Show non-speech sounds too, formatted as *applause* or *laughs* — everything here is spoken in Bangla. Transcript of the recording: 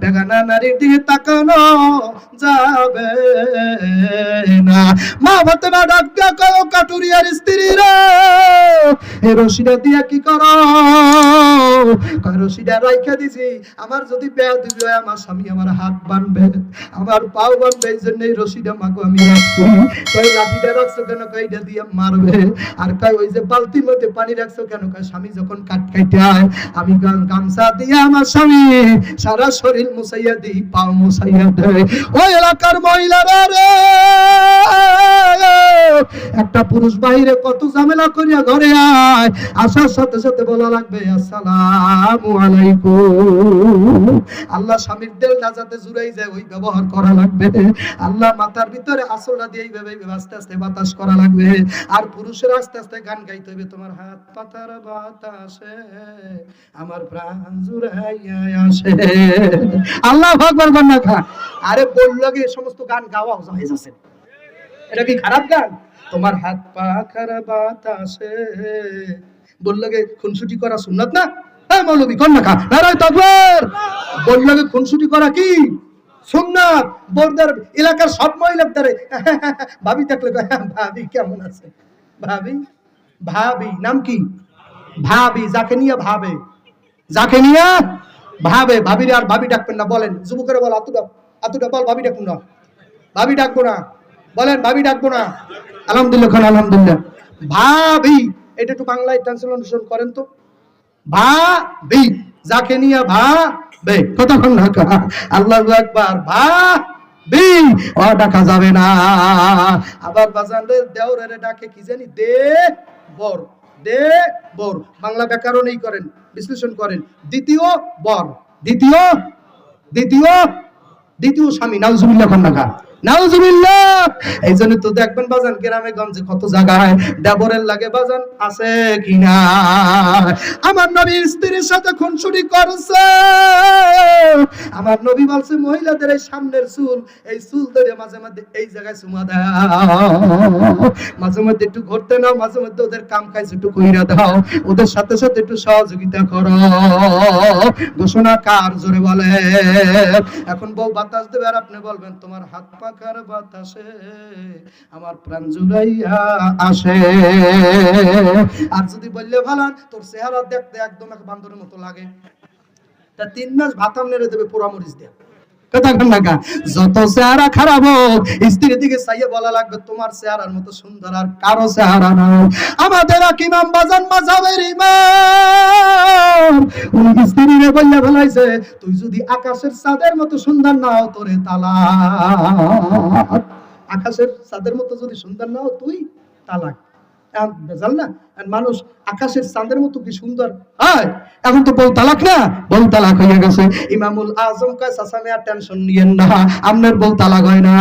বেগানা নারীর দিকে তাকানো যাবে না। মা ফাতেমা ডাক দিয়া কয়, কাটুরিয়ার স্ত্রী রে, এ রশিদা দিয়া কি করো? আমার যদি বেয়া হয় আমার স্বামী আমার হাত বানবে, আমার পাও বানবে, এই জন্য রশিটা মাগো আমি লাঠিটা রাখছো কেন? কয়, এটা দিয়ে মারবে। আর কয়, ওই যে বালতির মধ্যে পানি রাখছো কেন? কয়, স্বামী যখন কাট খাইতে আমি গামছা দিয়ে আমার স্বামী সারা শরীর মুসাইয়া দিই, পাও মুসাইয়া দেয়। ওই এলাকার মহিলারা রে! একটা পুরুষ বাইরে কত ঝামেলা করিয়া ঘরে আয়, আসার সাথে সাথে বলা লাগবে, আসসালামু আলাইকুম। আল্লাহ স্বামীর দেলটা যাতে জুড়াই যায়, ওই ব্যবহার করা লাগবে। আল্লাহ মাথার ভিতরে আসলটা দিয়ে এইভাবে আস্তে আস্তে বাতাস করা লাগবে। আর পুরুষের আস্তে আস্তে গান গাইতে হবে, তোমার হাত পাতার বাতাসে, আমার প্রাণ জুড়াইয়া আসে। আল্লাহ ভগবান কন্যা খা। আরে বলল এই সমস্ত গান গাওয়া জায়েজ আছে। এটা কি খারাপ গান? তোমার হাত পা খারাপ বাতাসে বলল খুনসুটি করা সুন্নাত না? মৌলবী কন্যা খা। খুনসুটি করা কি? সুন্নাত বোরদার এলাকার সব মহিলার দ্বারে *laughs* ভাবি থাকলে "হ্যাঁ, ভাবি কেমন আছে? ভাবি? ভাবি নাম কি? ভাবি যাকে নিয়ে ভাবে। যাকে নিয়ে ভাবে। ভাবিরে আর ভাবি ডাকবেন না বলেন। যুবকের বল আতুটা আতুটা বল ভাবি ডাকুন না। ভাবি ডাকবো না। বলেন ভাবি ডাকবো না। আলহামদুলিল্লাহ খান আলহামদুলিল্লাহ। ভাবি এটা একটু বাংলায় ট্রান্সলেশন করেন তো। ভাবি, যাকে নিয়ে ভাবে। কতক্ষণ ঢাকা? আল্লাহ একবার ভাবি। ও ডাকা যাবে না। আবার বাজানদের দেওরের ডাকে কি জানি দে বর দে বর। বাংলা ব্যাকরণেই করেন, বিশ্লেষণ করেন। দ্বিতীয় বর, দ্বিতীয় দ্বিতীয় দ্বিতীয় স্বামী, নাউজুবিল্লাহ কন্যাকা এই জন্য তো দেখবেন বাজান, গ্রামে, গঞ্জে কত জায়গায় ডাবরের লাগে বাজান আছে কিনা? আমার নবীর স্ত্রীর সাথে খুনসুটি করছে। আমার নবী বলছে, মহিলাদের এই সামনের চুল, এই চুল ধরে মাঝে মাঝে এই জায়গায় চুমা দাও। মাঝে মধ্যে একটু ঘুরতে নাও, মাঝে মধ্যে ওদের কাম কাজ একটু কইরা দাও। ওদের সাথে সাথে একটু সহযোগিতা করো। ঘোষণা কার জোরে বলে? এখন বউ বাতাস দেবে আর আপনি বলবেন, তোমার হাত পাকার বাতাসে আমার প্রাণ জুড়াইয়া আসে। আর যদি বললে ভালো তোর চেহারা দেখতে একদম এক বান্দরের মতো লাগে। তা তিন মাস ভাতাম নেড়ে দেবে দেয়া। কন না কা? যত চেহারা খারাপ হোক, স্ত্রীর দিকে চাইয়ে বলা লাগবে, তোমার চেহারার মতো সুন্দর আর কারও চেহারা নাই। আমাদের এক ইমাম বাজান মাঝাবের ইমাম। বলাইছে তুই যদি আকাশের চাঁদের মতো সুন্দর নাও, তোরে তালাক। আকাশের চাঁদের মতো যদি সুন্দর তুই তালাক। বেজাল না? মানুষ আকাশের চাঁদের মতো কি সুন্দর? হয়, এখন তো বউ তালাক না? বউ তালাক হয়ে গেছে। ইমামুল আজম কয় আর টেনশন নিয়েন না। আপনার বউ তালাক হয় না।